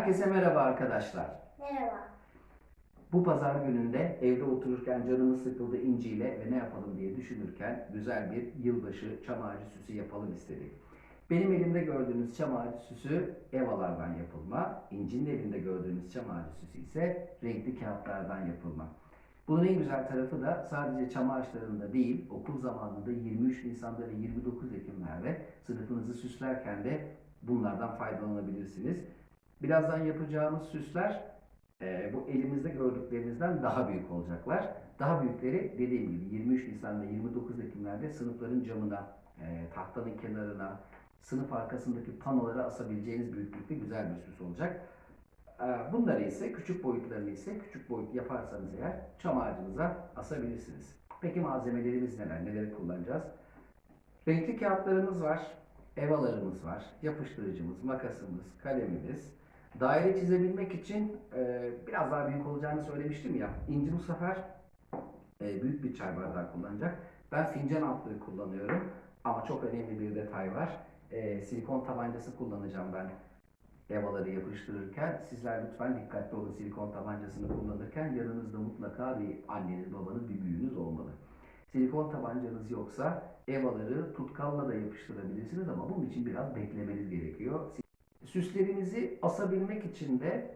Herkese merhaba arkadaşlar. Merhaba. Bu pazar gününde evde otururken canımız sıkıldı inciyle ve ne yapalım diye düşünürken güzel bir yılbaşı çam ağacı süsü yapalım istedik. Benim elimde gördüğünüz çam ağacı süsü evalardan yapılma, incinin elinde gördüğünüz çam ağacı süsü ise renkli kağıtlardan yapılma. Bunun en güzel tarafı da sadece çam ağaçlarında değil, okul zamanında 23 Nisan'da ve 29 Ekim'lerde sınıfınızı süslerken de bunlardan faydalanabilirsiniz. Birazdan yapacağımız süsler e, bu elimizde gördüklerinizden daha büyük olacaklar. Daha büyükleri dediğim gibi 23 Nisan ve 29 Ekim'lerde sınıfların camına, e, tahtanın kenarına, sınıf arkasındaki panolara asabileceğiniz büyüklükte güzel bir süs olacak. E, Bunları ise küçük boyutlarını ise küçük boyut yaparsanız eğer çam ağacınıza asabilirsiniz. Peki malzemelerimiz neler? Neleri kullanacağız? Renkli kağıtlarımız var, evalarımız var, yapıştırıcımız, makasımız, kalemimiz. Daire çizebilmek için e, biraz daha büyük olacağını söylemiştim ya. İnci bu sefer e, büyük bir çay bardağı kullanacak. Ben fincan altlığı kullanıyorum ama çok önemli bir detay var. E, silikon tabancası kullanacağım ben evaları yapıştırırken. Sizler lütfen dikkatli olun silikon tabancasını kullanırken. Yanınızda mutlaka bir anneniz, babanız, bir büyüğünüz olmalı. Silikon tabancanız yoksa evaları tutkalla da yapıştırabilirsiniz ama bunun için biraz beklemeniz gerekiyor. Süslerimizi asabilmek için de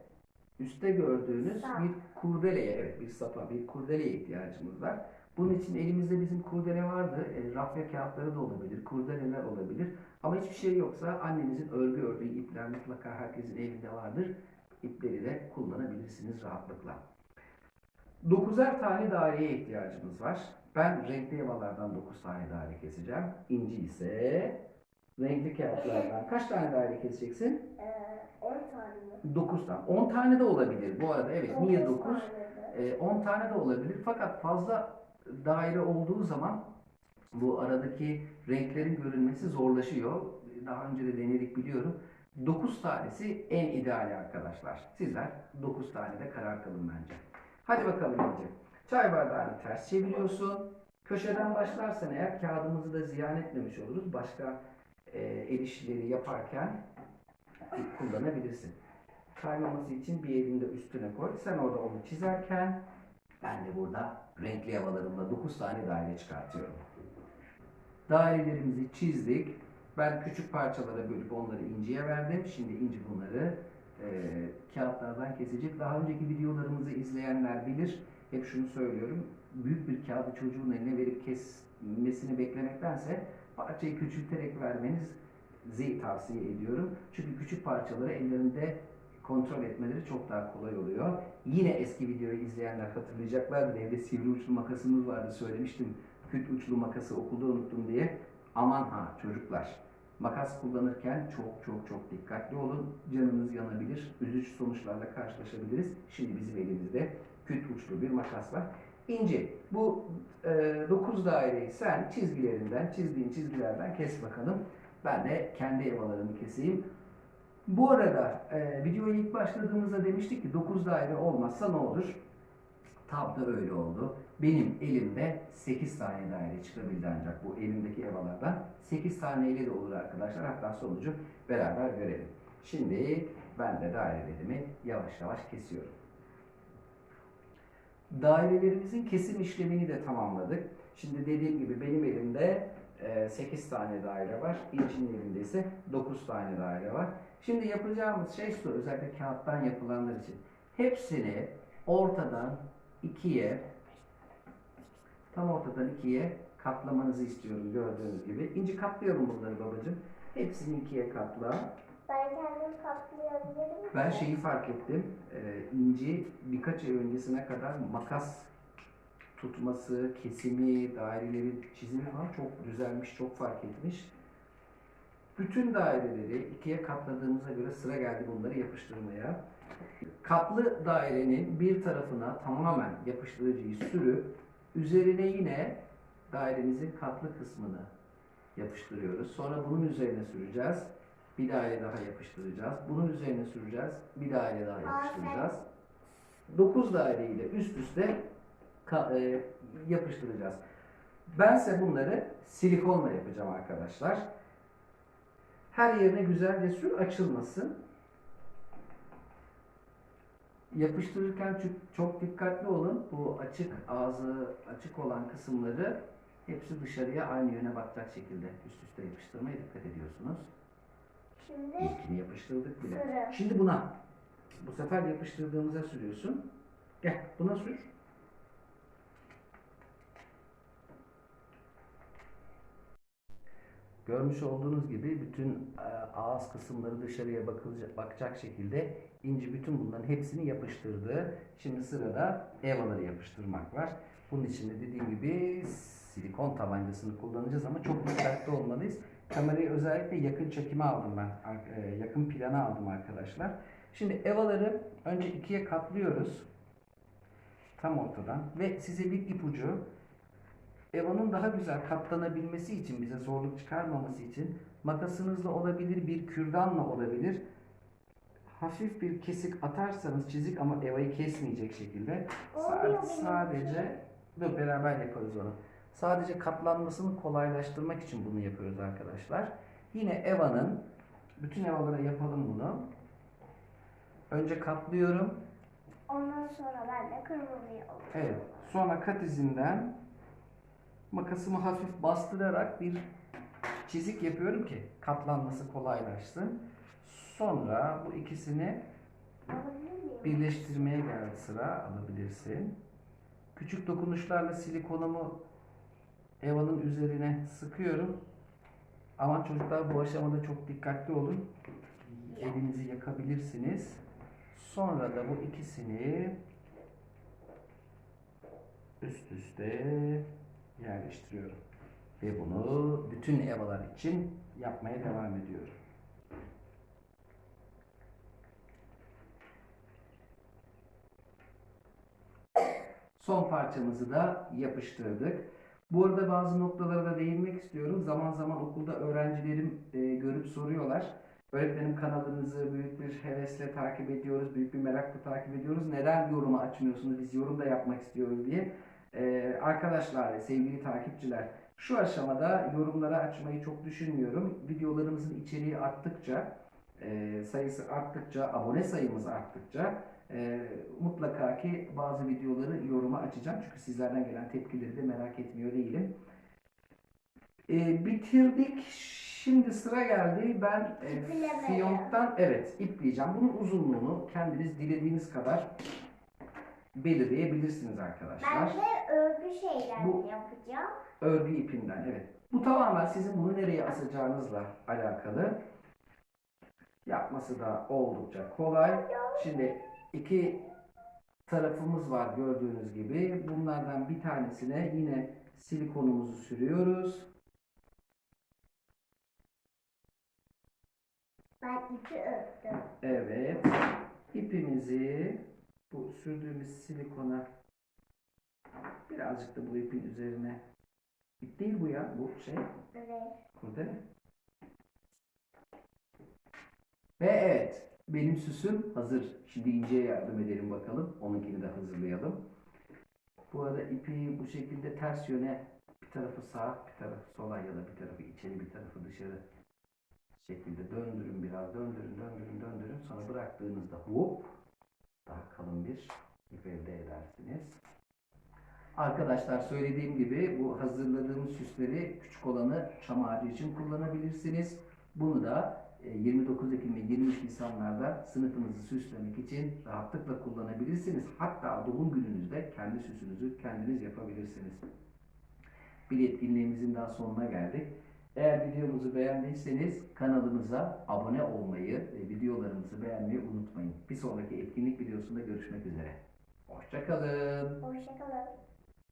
üstte gördüğünüz Sap. bir kurdeleye, evet bir sapa, bir kurdeleye ihtiyacımız var. Bunun için elimizde bizim kurdele vardı. E, rafya kağıtları da olabilir, kurdeleler olabilir. Ama hiçbir şey yoksa annenizin örgü ördüğü ipler mutlaka herkesin evinde vardır. İpleri de kullanabilirsiniz rahatlıkla. Dokuzer tane daireye ihtiyacımız var. Ben renkli evalardan 9 tane daire keseceğim. İnci ise renkli kağıtlardan kaç tane daire keseceksin? Ee, 10 tane mi? 9 tane. 10 tane de olabilir bu arada. Evet niye 9? tane de. 10 tane de olabilir. Fakat fazla daire olduğu zaman bu aradaki renklerin görünmesi zorlaşıyor. Daha önce de denedik biliyorum. 9 tanesi en ideali arkadaşlar. Sizler 9 tane de karar kılın bence. Hadi bakalım İnci. Çay bardağını ters çeviriyorsun. Köşeden başlarsan eğer kağıdımızı da ziyan etmemiş oluruz. Başka e, el işleri yaparken kullanabilirsin. Kaymaması için bir elinde üstüne koy. Sen orada onu çizerken ben de burada renkli havalarımla 9 tane daire çıkartıyorum. Dairelerimizi çizdik. Ben küçük parçalara bölüp onları inciye verdim. Şimdi inci bunları e, kağıtlardan kesecek. Daha önceki videolarımızı izleyenler bilir. Hep şunu söylüyorum. Büyük bir kağıdı çocuğun eline verip kesmesini beklemektense parçayı küçülterek vermenizi tavsiye ediyorum. Çünkü küçük parçaları ellerinde kontrol etmeleri çok daha kolay oluyor. Yine eski videoyu izleyenler hatırlayacaklardır. Evde sivri uçlu makasımız vardı söylemiştim. Küt uçlu makası okulda unuttum diye. Aman ha çocuklar. Makas kullanırken çok çok çok dikkatli olun. Canınız yanabilir. Üzücü sonuçlarla karşılaşabiliriz. Şimdi bizim elimizde küt uçlu bir makas var. İnce. Bu 9 daireyi sen çizgilerinden, çizdiğin çizgilerden kes bakalım. Ben de kendi evalarımı keseyim. Bu arada e, videoya ilk başladığımızda demiştik ki 9 daire olmazsa ne olur? Tam da öyle oldu. Benim elimde 8 tane daire çıkabildi ancak bu elimdeki evalardan. 8 taneyle de olur arkadaşlar. Hatta sonucu beraber görelim. Şimdi ben de dairelerimi yavaş yavaş kesiyorum. Dairelerimizin kesim işlemini de tamamladık. Şimdi dediğim gibi benim elimde 8 tane daire var. İnci'nin elinde ise 9 tane daire var. Şimdi yapacağımız şey şu, özellikle kağıttan yapılanlar için. Hepsini ortadan ikiye, tam ortadan ikiye katlamanızı istiyorum gördüğünüz gibi. İnci katlayalım bunları babacığım. Hepsini ikiye katla. Ben kendim katlayabilirim. Ben şeyi fark ettim. Ee, İnci birkaç ay öncesine kadar makas tutması, kesimi, dairelerin çizimi falan çok düzelmiş, çok fark etmiş. Bütün daireleri ikiye katladığımıza göre sıra geldi bunları yapıştırmaya. Katlı dairenin bir tarafına tamamen yapıştırıcıyı sürüp üzerine yine dairemizin katlı kısmını yapıştırıyoruz. Sonra bunun üzerine süreceğiz. Bir daire daha yapıştıracağız. Bunun üzerine süreceğiz. Bir daire daha yapıştıracağız. 9 daireyi de üst üste e, yapıştıracağız. Bense bunları silikonla yapacağım arkadaşlar. Her yerine güzelce sür açılmasın. Yapıştırırken çok dikkatli olun. Bu açık ağzı açık olan kısımları hepsi dışarıya aynı yöne bakacak şekilde üst üste yapıştırmaya dikkat ediyorsunuz. Şimdi İlkini yapıştırdık bile. Sıra. Şimdi buna. Bu sefer yapıştırdığımıza sürüyorsun. Gel buna sür. Görmüş olduğunuz gibi bütün e, ağız kısımları dışarıya bakılacak, bakacak şekilde İnci bütün bunların hepsini yapıştırdı. Şimdi sırada evaları yapıştırmak var. Bunun için de dediğim gibi silikon tabancasını kullanacağız ama çok dikkatli olmalıyız. Kamerayı özellikle yakın çekime aldım ben. E, Yakın plana aldım arkadaşlar. Şimdi evaları önce ikiye katlıyoruz. Tam ortadan. Ve size bir ipucu. Evanın daha güzel katlanabilmesi için, bize zorluk çıkarmaması için makasınızla olabilir, bir kürdanla olabilir. Hafif bir kesik atarsanız çizik ama evayı kesmeyecek şekilde Olmuyor sa- benim sadece dur beraber yaparız onu. Sadece katlanmasını kolaylaştırmak için bunu yapıyoruz arkadaşlar. Yine Eva'nın bütün Eva'lara yapalım bunu. Önce katlıyorum. ondan sonra ben de kırmızıyı alıyorum. Evet. Sonra kat izinden makasımı hafif bastırarak bir çizik yapıyorum ki katlanması kolaylaşsın. Sonra bu ikisini birleştirmeye geldi sıra alabilirsin. Küçük dokunuşlarla silikonumu Eva'nın üzerine sıkıyorum. Ama çocuklar bu aşamada çok dikkatli olun. Elinizi yakabilirsiniz. Sonra da bu ikisini üst üste yerleştiriyorum. Ve bunu bütün evalar için yapmaya devam ediyorum. Son parçamızı da yapıştırdık. Bu arada bazı noktalara da değinmek istiyorum. Zaman zaman okulda öğrencilerim e, görüp soruyorlar. Öğretmenim kanalınızı büyük bir hevesle takip ediyoruz, büyük bir merakla takip ediyoruz. Neden yorumu açmıyorsunuz? Biz yorum da yapmak istiyoruz diye. Ee, arkadaşlar, sevgili takipçiler, şu aşamada yorumları açmayı çok düşünmüyorum. Videolarımızın içeriği arttıkça, e, sayısı arttıkça, abone sayımız arttıkça e, mutlaka ki bazı videoları yoruma açacağım. Çünkü sizlerden gelen tepkileri de merak etmiyor değilim. E, bitirdik. Şimdi sıra geldi. Ben e, fiyonktan evet ipleyeceğim. Bunun uzunluğunu kendiniz dilediğiniz kadar belirleyebilirsiniz arkadaşlar. Ben de örgü şeyler Bu- yapacağım. Örgü ipinden evet. Bu tamamen sizin bunu nereye asacağınızla alakalı. Yapması da oldukça kolay. Şimdi iki tarafımız var gördüğünüz gibi. Bunlardan bir tanesine yine silikonumuzu sürüyoruz. Ben ipi örttüm. Evet. İpimizi bu sürdüğümüz silikona birazcık da bu ipin üzerine ip değil bu ya bu şey Evet. kurdele. Ve evet benim süsüm hazır. Şimdi inceye yardım edelim bakalım. Onunkini de hazırlayalım. Bu arada ipi bu şekilde ters yöne bir tarafı sağa bir tarafı sola ya da bir tarafı içeri bir tarafı dışarı şekilde döndürün biraz döndürün döndürün döndürün sonra bıraktığınızda hop daha kalın bir ip elde edersiniz. Arkadaşlar söylediğim gibi bu hazırladığımız süsleri küçük olanı çam ağacı için kullanabilirsiniz. Bunu da 29 Ekim ve 23 Nisanlarda sınıfınızı süslemek için rahatlıkla kullanabilirsiniz. Hatta doğum gününüzde kendi süsünüzü kendiniz yapabilirsiniz. Bir etkinliğimizin daha sonuna geldik. Eğer videomuzu beğendiyseniz kanalımıza abone olmayı ve videolarımızı beğenmeyi unutmayın. Bir sonraki etkinlik videosunda görüşmek üzere. Hoşçakalın. Hoşçakalın.